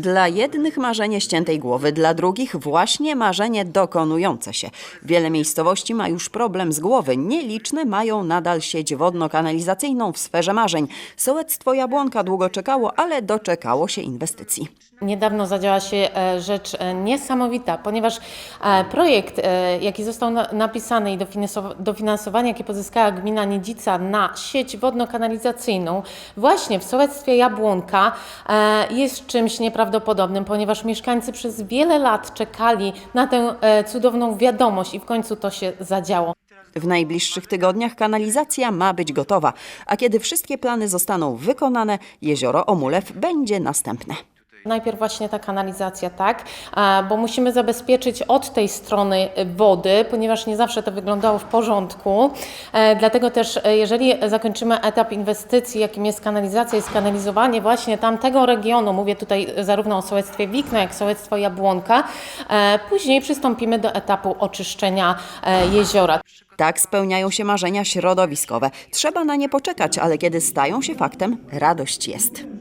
Dla jednych marzenie ściętej głowy, dla drugich właśnie marzenie dokonujące się. Wiele miejscowości ma już problem z głowy, nieliczne mają nadal sieć wodno-kanalizacyjną w sferze marzeń. Sołectwo Jabłonka długo czekało, ale doczekało się inwestycji. Niedawno zadziała się e, rzecz e, niesamowita, ponieważ e, projekt, jaki został na- napisany i dofinansow- dofinansowanie, jakie pozyskała gmina Niedzica na sieć wodno-kanalizacyjną właśnie w sołectwie Jabłonka jest czymś nieprawdopodobnym, ponieważ mieszkańcy przez wiele lat czekali na tę cudowną wiadomość i w końcu to się zadziało. W najbliższych tygodniach kanalizacja ma być gotowa, a kiedy wszystkie plany zostaną wykonane, jezioro Omulew będzie następne. Najpierw właśnie ta kanalizacja, tak, bo musimy zabezpieczyć od tej strony wody, ponieważ nie zawsze to wyglądało w porządku. E, dlatego też, e, jeżeli zakończymy etap inwestycji, jakim jest kanalizacja i skanalizowanie właśnie tamtego regionu, mówię tutaj zarówno o sołectwie Wikno, jak sołectwo Jabłonka, e, później przystąpimy do etapu oczyszczenia jeziora. Tak spełniają się marzenia środowiskowe. Trzeba na nie poczekać, ale kiedy stają się faktem, radość jest.